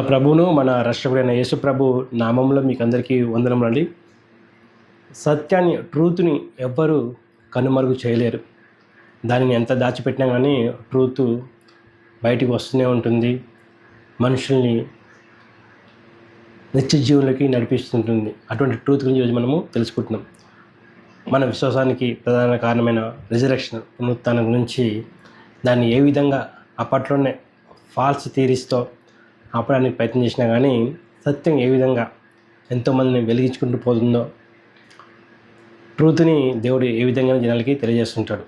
ప్రభువును మన రక్షకుడైన యేసుప్రభు నామంలో మీకు అందరికీ వందనములండి సత్యాన్ని ట్రూత్ని ఎవ్వరూ కనుమరుగు చేయలేరు. దానిని ఎంత దాచిపెట్టినా కానీ ట్రూత్ బయటికి వస్తూనే ఉంటుంది. మనుషుల్ని నిత్య జీవులకి నడిపిస్తుంటుంది. అటువంటి ట్రూత్ గురించి ఈరోజు మనము తెలుసుకుంటున్నాం. మన విశ్వాసానికి ప్రధాన కారణమైన రిజరక్షన్ పునరుత్థానం గురించి దాన్ని ఏ విధంగా అప్పట్లోనే ఫాల్స్ థీరీస్తో ఆపడానికి ప్రయత్నం చేసినా కానీ సత్యం ఏ విధంగా ఎంతోమందిని వెలిగించుకుంటూ పోతుందో ట్రూత్ని దేవుడు ఏ విధంగా జనాలకి తెలియజేస్తుంటాడు.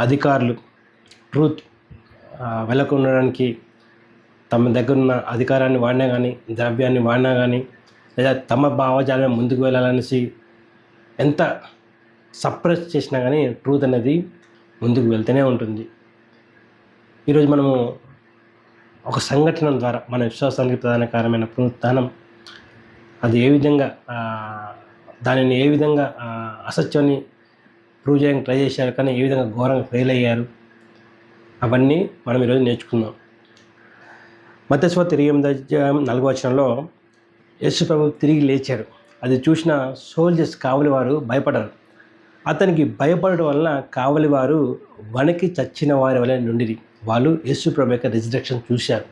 అధికారులు ట్రూత్ వెలకు ఉండడానికి తమ దగ్గరున్న అధికారాన్ని వాడినా కానీ ద్రవ్యాన్ని వాడినా కానీ లేదా తమ భావజాలం ముందుకు వెళ్ళాలనేసి ఎంత సప్రెస్ చేసినా కానీ ట్రూత్ అనేది ముందుకు వెళ్తూనే ఉంటుంది. ఈరోజు మనము ఒక సంఘటన ద్వారా మన విశ్వాసానికి ప్రధానకరమైన పునరుత్నం అది ఏ విధంగా దానిని ఏ విధంగా అసత్యాన్ని ప్రూవ్ చేయడానికి ట్రై చేశారు కానీ ఏ విధంగా ఘోరంగా ఫెయిల్ అయ్యారు అవన్నీ మనం ఈరోజు నేర్చుకుందాం. మతస్వ తిరిగి ఎనిమిది నాలుగో వచనంలో యశు ప్రభు తిరిగి లేచాడు అది చూసిన సోల్జర్స్ కావలి వారు భయపడరు. అతనికి భయపడడం వలన కావలి వారు వణికి చచ్చిన వారి వలె నుండిది వాళ్ళు యేసు ప్రభు యొక్క రిజరక్షన్ చూశారు.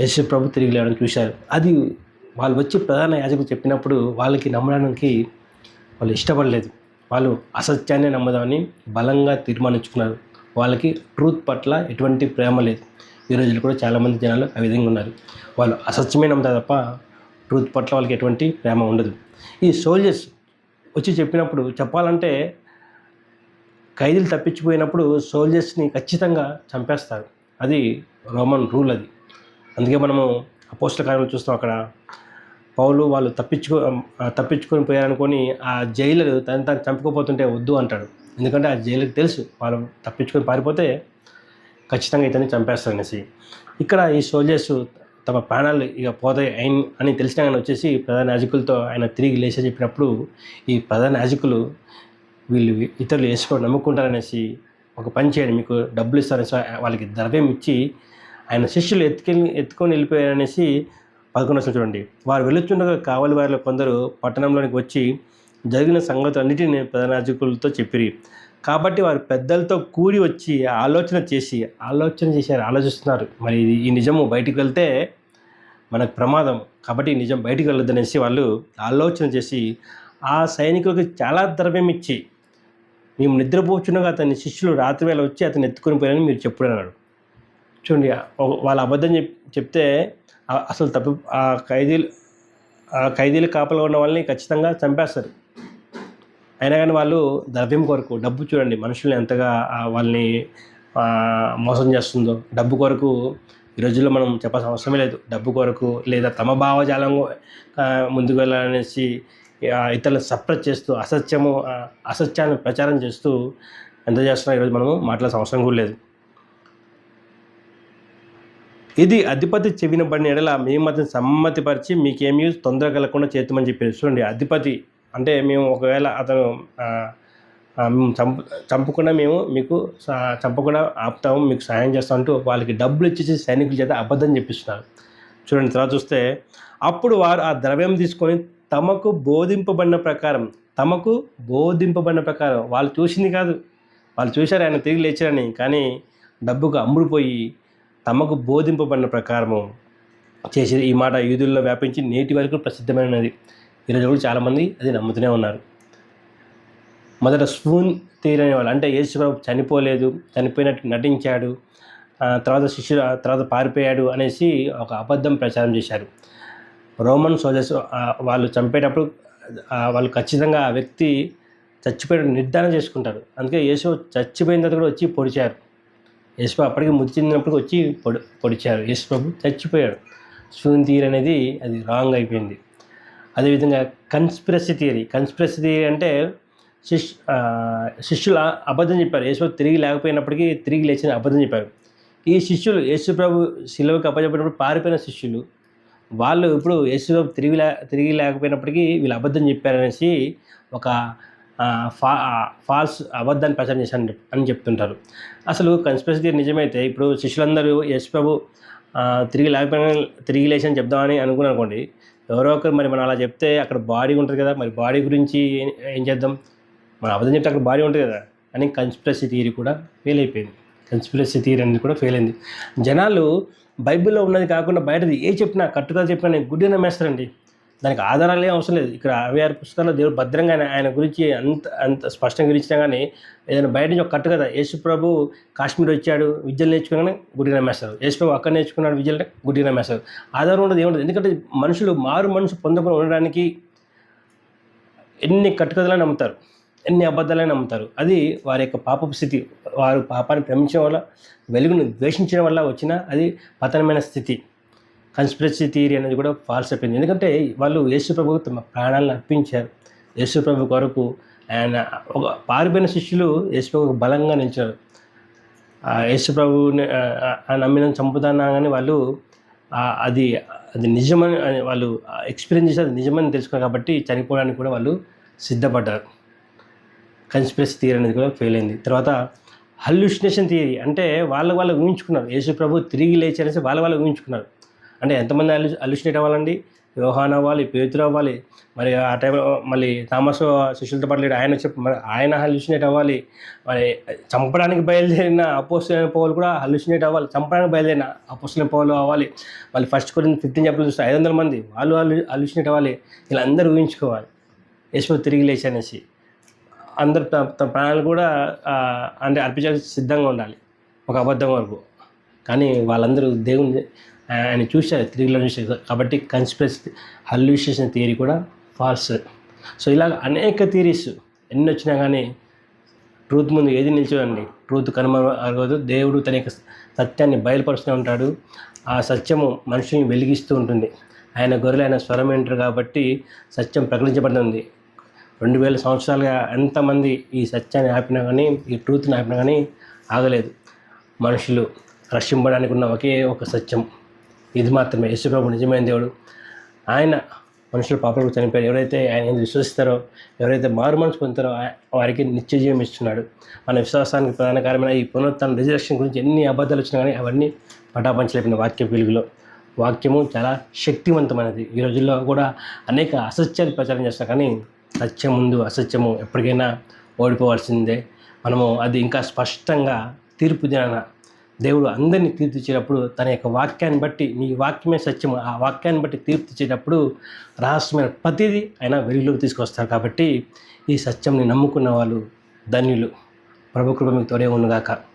యేసు ప్రభు తిరిగి లేవడం చూశారు. అది వాళ్ళు వచ్చి ప్రధాన యాజకులు చెప్పినప్పుడు వాళ్ళకి నమ్మడానికి వాళ్ళు ఇష్టపడలేదు. వాళ్ళు అసత్యాన్ని నమ్మదామని బలంగా తీర్మానించుకున్నారు. వాళ్ళకి ట్రూత్ పట్ల ఎటువంటి ప్రేమ లేదు. ఈ రోజుల్లో కూడా చాలామంది జనాలు ఆ విధంగా ఉన్నారు. వాళ్ళు అసత్యమే నమ్ముతారు తప్ప ట్రూత్ పట్ల వాళ్ళకి ఎటువంటి ప్రేమ ఉండదు. ఈ సోల్జర్స్ వచ్చి చెప్పినప్పుడు చెప్పాలంటే ఖైదీలు తప్పించిపోయినప్పుడు సోల్జర్స్ని ఖచ్చితంగా చంపేస్తారు. అది రోమన్ రూల్ అది. అందుకే మనము అపోస్టల్ కార్యంలో చూస్తాం అక్కడ. పౌలు వాళ్ళు తప్పించుకో తప్పించుకొని పోయారనుకొని ఆ జైలర్ తను తను చంపుకోపోతుంటే వద్దు అంటాడు. ఎందుకంటే ఆ జైలుకి తెలుసు వాళ్ళు తప్పించుకొని పారిపోతే ఖచ్చితంగా ఇతన్ని చంపేస్తారు అనేసి. ఇక్కడ ఈ సోల్జర్స్ తమ ప్రాణాలు ఇక పోతాయి అయిన అని తెలిసిన కానీ వచ్చేసి ప్రధాన యాజకులతో ఆయన తిరిగి లేచి చెప్పినప్పుడు ఈ ప్రధాన యాజకులు వీళ్ళు ఇతరులు వేసుకోవడం నమ్ముకుంటారనేసి ఒక పని చేయండి మీకు డబ్బులు ఇస్తారనేసి వాళ్ళకి ద్రవ్యం ఇచ్చి ఆయన శిష్యులు ఎత్తుకెళ్ళి ఎత్తుకొని వెళ్ళిపోయారనేసి పదకొండు వచ్చిన చూడండి. వారు వెళుతుండగా కావలి వారిలో కొందరు పట్టణంలోనికి వచ్చి జరిగిన సంగతులన్నిటిని ప్రధాన చెప్పిరి. కాబట్టి వారు పెద్దలతో కూడి వచ్చి ఆలోచన చేసి ఆలోచన చేశారు ఆలోచిస్తున్నారు. మరి ఈ నిజము బయటికి వెళ్తే మనకు ప్రమాదం. కాబట్టి నిజం బయటికి వెళ్ళొద్దనేసి వాళ్ళు ఆలోచన చేసి ఆ సైనికులకు చాలా ద్రవ్యం ఇచ్చి మేము నిద్రపోచునగా అతని శిష్యులు రాత్రి వేళ వచ్చి అతను ఎత్తుకొని పోయారని మీరు చెప్పుడు అన్నాడు చూడండి వాళ్ళ అబద్ధం చెప్ చెప్తే అసలు తప్పు ఆ ఖైదీలు ఆ ఖైదీలు కాపలో ఉన్న వాళ్ళని ఖచ్చితంగా చంపేస్తారు. అయినా కానీ వాళ్ళు ద్రవ్యం కొరకు డబ్బు చూడండి మనుషుల్ని ఎంతగా వాళ్ళని మోసం చేస్తుందో డబ్బు కొరకు ఈ రోజుల్లో మనం చెప్పాల్సిన అవసరమే లేదు. డబ్బు కొరకు లేదా తమ భావజాలం ముందుకు వెళ్ళాలనేసి ఇతరులు ఇతరులను సప్రెస్ చేస్తూ అసత్యము అసత్యాన్ని ప్రచారం చేస్తూ ఎంత చేస్తున్నా ఈరోజు మనము మాట్లాడాల్సిన అవసరం కూడా లేదు. ఇది అధిపతి చెవిన పడిన ఎడల మేము అతను సమ్మతిపరిచి మీకేమీ తొందర కలగకుండా చేద్దామని చెప్పి చూడండి అధిపతి అంటే మేము ఒకవేళ అతను మేము చంపు చంపకుండా మేము మీకు చంపకుండా ఆపుతాము మీకు సహాయం చేస్తాం అంటూ వాళ్ళకి డబ్బులు ఇచ్చేసి సైనికుల చేత అబద్ధం చెప్పిస్తున్నారు. చూడండి తర్వాత చూస్తే అప్పుడు వారు ఆ ద్రవ్యం తీసుకొని తమకు బోధింపబడిన ప్రకారం తమకు బోధింపబడిన ప్రకారం. వాళ్ళు చూసింది కాదు. వాళ్ళు చూశారు ఆయన తిరిగి లేచారని. కానీ డబ్బుకు అమ్ముడుపోయి తమకు బోధింపబడిన ప్రకారము చేసి ఈ మాట యూదుల్లో వ్యాపించి నేటి వరకు ప్రసిద్ధమైనది. ఈరోజు కూడా చాలామంది అది నమ్ముతూనే ఉన్నారు. మొదట స్పూన్ తీరని వాళ్ళు అంటే యేసుప్రభు చనిపోలేదు చనిపోయినట్టు నటించాడు తర్వాత శిష్యుడు తర్వాత పారిపోయాడు అనేసి ఒక అబద్ధం ప్రచారం చేశారు. రోమన్ సోల్జర్స్ వాళ్ళు చంపేటప్పుడు వాళ్ళు ఖచ్చితంగా ఆ వ్యక్తి చచ్చిపోయాడు నిర్ధారణ చేసుకుంటారు అందుకే యేసు చచ్చిపోయిన తర్వాత కూడా వచ్చి పొడిచారు. యేసు అప్పటికి మృతి చెందినప్పుడు వచ్చి పొడి పొడిచారు. యేసుప్రభు చచ్చిపోయాడు. స్పూన్ థియరీ అనేది అది రాంగ్ అయిపోయింది. అదేవిధంగా కన్స్పిరసీ థియరీ కన్స్పిరసీ థియరీ అంటే శిష్ శిష్యులు అబద్ధం చెప్పారు. యేసు తిరిగి లేకపోయినప్పటికీ తిరిగి లేచిన అబద్ధం చెప్పారు. ఈ శిష్యులు యేసుప్రభు శిలువకి అప్పచెప్పినప్పుడు పారిపోయిన శిష్యులు వాళ్ళు ఇప్పుడు యేసుప్రభు తిరిగి లే తిరిగి లేకపోయినప్పటికీ వీళ్ళు అబద్ధం చెప్పారనేసి ఒక ఫా ఫాల్స్ అబద్ధాన్ని ప్రచారం చేశాను అని చెప్తుంటారు. అసలు కన్స్పిరసీ నిజమైతే ఇప్పుడు శిష్యులందరూ యేసు తిరిగి లేకపోయినా తిరిగి లేచని చెప్దామని అనుకున్నాను అనుకోండి ఎవరో ఒకరు మరి మనం అలా చెప్తే అక్కడ బాడీ ఉంటుంది కదా మరి బాడీ గురించి ఏం- ఏం చేద్దాం? మనం అబద్ధం చెప్తే అక్కడ బాడీ ఉంటుంది కదా అని కన్స్పిరసీ థియరీ కూడా ఫెయిల్ అయిపోయింది. కన్స్పిరసీ థియరీ అనేది కూడా ఫెయిల్ అయింది. జనాలు బైబిల్లో ఉన్నది కాకుండా బయటది ఏ చెప్పినా కట్టుకథ చెప్పినా నేను గుడ్డి నమ్మేస్తారండి దానికి ఆధారాలు ఏం అవసరం లేదు. ఇక్కడ అరవై ఆరు పుస్తకాల్లో దేవుడు భద్రంగా ఆయన ఆయన గురించి అంత అంత స్పష్టంగా గురించినా కానీ ఏదైనా బయట నుంచి ఒక కట్టు కదా యేసు ప్రభు కాశ్మీర్ వచ్చాడు విద్యలు నేర్చుకున్నాను గుడ్డి నమ్మేస్తారు యేసు ప్రభు అక్కడ నేర్చుకున్నాడు విద్యలు గుడ్డి నమ్మేస్తారు ఆధారం ఉండదు ఏముండదు. ఎందుకంటే మనుషులు మారు మనుషు పొందకుండా ఉండడానికి ఎన్ని కట్టుకథలని నమ్ముతారు. ఎన్ని అబద్ధాలని నమ్ముతారు. అది వారి యొక్క పాపపు స్థితి. వారు పాపాన్ని ప్రేమించడం వల్ల వెలుగును ద్వేషించడం వల్ల వచ్చిన అది పతనమైన స్థితి. కన్స్పిరసీ థియరీ అనేది కూడా ఫాల్స్ అయిపోయింది ఎందుకంటే వాళ్ళు యేసు ప్రభు తమ ప్రాణాలను అర్పించారు. యేసు ప్రభు కొరకు ఆయన ఒక పారిపోయిన శిష్యులు యేసు ప్రభు బలంగా నిలిచారు. ఆ యేసు ప్రభుని నమ్మిన చంపుతానా వాళ్ళు అది అది నిజమని వాళ్ళు ఎక్స్పీరియన్స్ చేసి అది నిజమని తెలుసుకున్నారు కాబట్టి చనిపోవడానికి కూడా వాళ్ళు సిద్ధపడ్డారు. కన్స్పిరసీ థియరీ అనేది కూడా ఫెయిల్ అయింది. తర్వాత హల్యూషినేషన్ థియరీ అంటే వాళ్ళ వాళ్ళు ఊహించుకున్నారు. యేసు ప్రభు తిరిగి లేచారనేసి వాళ్ళ వాళ్ళు ఊహించుకున్నారు. అంటే ఎంతమంది అల్లు అల్యూషినేట్ అవ్వాలండి? యోహాన్ అవ్వాలి పేతురు అవ్వాలి మరి ఆ టైంలో మళ్ళీ థామస్ శిష్యులతో పాటు లేడు. ఆయన చెప్పి మరి ఆయన హల్యూషినేట్ అవ్వాలి. మరి చంపడానికి బయలుదేరిన అపోస్తులైన పౌలు కూడా హల్యూషినేట్ అవ్వాలి. చంపడానికి బయలుదేరిన అపోస్తులైన పౌలు అవ్వాలి. మళ్ళీ ఫస్ట్ కొన్ని ఫిఫ్టీన్ చెప్పలు చూస్తే ఐదు వందల మంది వాళ్ళు వాళ్ళు హల్యూసినేట్ అవ్వాలి. ఇలా అందరూ ఊహించుకోవాలి. యేసు తిరిగి లేచి అనేసి. అందరు తన తమ ప్రాణాలు కూడా అంటే అర్పించాల్సి సిద్ధంగా ఉండాలి. ఒక అబద్ధం వరకు. కానీ వాళ్ళందరూ దేవుని ఆయన చూశారు తిరిగిలో చూశారు కాబట్టి కన్స్పిరసీ హల్యూషేషన్ థియరీ కూడా ఫాల్స్ సో ఇలా అనేక థియరీస్ ఎన్ని వచ్చినా కానీ ట్రూత్ ముందు ఏది నిల్చోదండి ట్రూత్ కనుమరుగదు దేవుడు తన యొక్క సత్యాన్ని బయలుపరుస్తూ ఉంటాడు. ఆ సత్యము మనుషుని వెలిగిస్తూ ఉంటుంది. ఆయన గొర్రెలు ఆయన స్వరం వింటారు కాబట్టి సత్యం ప్రకటించబడుతుంది. రెండు వేల సంవత్సరాలుగా ఎంతమంది ఈ సత్యాన్ని ఆపినా కానీ ఈ ట్రూత్ని ఆపినా కానీ ఆగలేదు. మనుషులు రక్షింపడానికి ఉన్న ఒకే ఒక సత్యం. ఇది మాత్రమే. యేసుప్రభు నిజమైన దేవుడు. ఆయన మనుషుల పాపలకు చనిపోయారు ఎవరైతే ఆయన విశ్వసిస్తారో ఎవరైతే మారు మనసు పొందుతారో వారికి నిత్య జీవం ఇస్తున్నాడు. మన విశ్వాసానికి ప్రధాన కారణమైన ఈ పునరుత్న రిజర్వేషన్ గురించి ఎన్ని అబద్ధాలు వచ్చినా కానీ అవన్నీ పటాపంచలేపిన వాక్య వెలుగులో. వాక్యము చాలా శక్తివంతమైనది. ఈ రోజుల్లో కూడా అనేక అసత్యాలు ప్రచారం చేస్తారు. కానీ సత్యం ముందు అసత్యము ఎప్పటికైనా ఓడిపోవాల్సిందే. మనము అది ఇంకా స్పష్టంగా తీర్పు దినాన దేవుడు అందరినీ తీర్పు ఇచ్చేటప్పుడు తన యొక్క వాక్యాన్ని బట్టి నీ వాక్యమే సత్యము ఆ వాక్యాన్ని బట్టి తీర్పు ఇచ్చేటప్పుడు రహస్యమైన ప్రతిదీ ఆయన వెలుగులోకి తీసుకొస్తారు కాబట్టి ఈ సత్యంని నమ్ముకున్న వాళ్ళు ధన్యులు. ప్రభు కృప మీకు తోడే ఉన్నగాక